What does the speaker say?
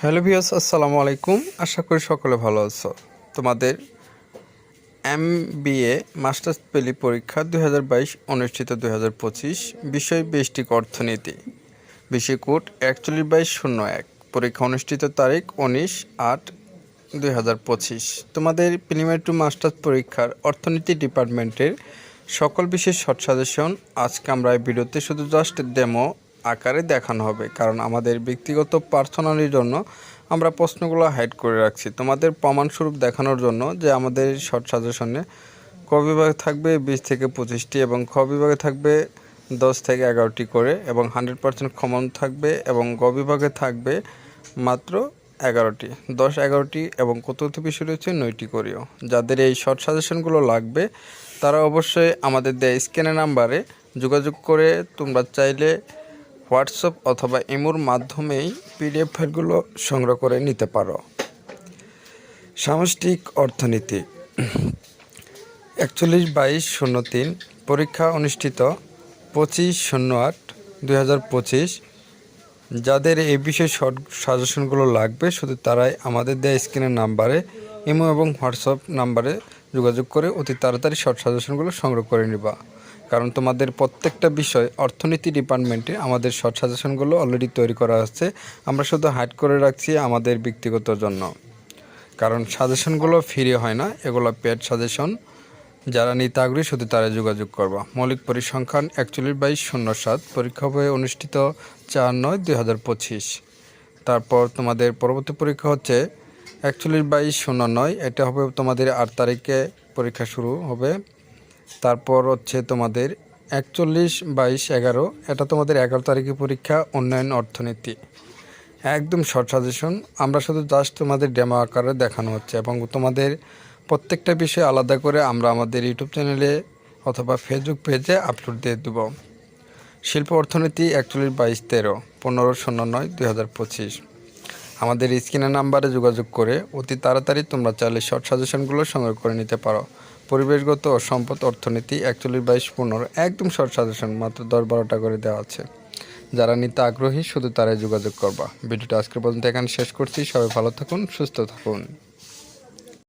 Hello views আসসালামু আলাইকুম। আশা করি সকলে ভালো আছো। তোমাদের এম বিএ মাস্টার্স পেলি পরীক্ষা দুই হাজার বাইশ অনুষ্ঠিত দুই হাজার পঁচিশ, বিষয় বেষ্টিক অর্থনীতি, বিষয় কোড একচল্লিশ বাইশ শূন্য এক, পরীক্ষা অনুষ্ঠিত তারিখ উনিশ আট দুই হাজার পঁচিশ। তোমাদের প্রিলিমিনারি টু মাস্টার্স পরীক্ষার অর্থনীতি ডিপার্টমেন্টের সকল বিশেষ শর্ট সাজেশন আজকে আমরা এই ভিডিওতে শুধু জাস্ট ডেমো আকারে দেখানো হবে। কারণ আমাদের ব্যক্তিগত পার্সোনালির জন্য আমরা প্রশ্নগুলো হাইড করে রাখছি। তোমাদের প্রমাণস্বরূপ দেখানোর জন্য যে আমাদের শর্ট সাজেশনে ক বিভাগে থাকবে বিশ থেকে পঁচিশটি এবং খ বিভাগে থাকবে দশ থেকে এগারোটি করে এবং হান্ড্রেড পার্সেন্ট কমন থাকবে এবং গ বিভাগে থাকবে মাত্র এগারোটি। দশ, এগারোটি এবং কতটি বিষয় রয়েছে নয়টি করেও। যাদের এই শর্ট সাজেশনগুলো লাগবে, তারা অবশ্যই আমাদের দেয় স্ক্যানের নাম্বারে যোগাযোগ করে তোমরা চাইলে হোয়াটসঅ্যাপ অথবা ইমোর মাধ্যমেই পিডিএফ ফাইলগুলো সংগ্রহ করে নিতে পারো। সামষ্টিক অর্থনীতি। একচল্লিশ বাইশ শূন্য তিন, পরীক্ষা অনুষ্ঠিত পঁচিশ শূন্য আট দুই যাদের এই বিষয়ে শর্ট সাজেশনগুলো লাগবে, শুধু তারাই আমাদের দেয়া স্ক্রিনের নাম্বারে ইমো এবং হোয়াটসঅ্যাপ নাম্বারে যোগাযোগ করে অতি তাড়াতাড়ি শর্ট সাজেশনগুলো সংগ্রহ করে নিবা। কারণ তোমাদের প্রত্যেকটা বিষয় অর্থনীতি ডিপার্টমেন্টে আমাদের শর্ট সাজেশনগুলো অলরেডি তৈরি করা হচ্ছে। আমরা শুধু হাইড করে রাখছি আমাদের ব্যক্তিগত জন্য। কারণ সাজেশনগুলো ফ্রি হয় না, এগুলো পেড সাজেশন। যারা নিতে আগ্রহী শুধু তারা যোগাযোগ করবা। মৌলিক পরিসংখ্যান একচল্লিশ বাইশ শূন্য সাত, পরীক্ষা হবে অনুষ্ঠিত চার নয় দুই হাজার পঁচিশ। তারপর তোমাদের পরবর্তী পরীক্ষা হচ্ছে একচল্লিশ বাইশ শূন্য নয়, এটা হবে তোমাদের আট তারিখে পরীক্ষা শুরু হবে। তারপর হচ্ছে তোমাদের একচল্লিশ বাইশ এগারো, এটা তোমাদের এগারো তারিখে পরীক্ষা, উন্নয়ন অর্থনীতি। একদম শর্ট সাজেশন আমরা শুধু জাস্ট তোমাদের ডেমো আকারে দেখানো হচ্ছে এবং তোমাদের প্রত্যেকটা বিষয় আলাদা করে আমরা আমাদের ইউটিউব চ্যানেলে অথবা ফেসবুক পেজে আপলোড দিয়ে দেবো। শিল্প অর্থনীতি একচল্লিশ বাইশ তেরো, পনেরো শূন্য নয়, দুই হাজার পঁচিশ। আমাদের স্ক্রিনের নাম্বারে যোগাযোগ করে অতি তাড়াতাড়ি তোমরা চাইলে শর্ট সাজেশনগুলো সংগ্রহ করে নিতে পারো। পরিবেশগত ও সম্পদ অর্থনীতি একচল্লিশ বাইশ পনেরো একদম শর্ট সাজেশন, মাত্র দশ বারোটা করে দেওয়া আছে। যারা নিতে আগ্রহী, শুধু তারাই যোগাযোগ করবা। ভিডিওটা আজকের পর্যন্ত এখানে শেষ করছি। সবাই ভালো থাকুন, সুস্থ থাকুন।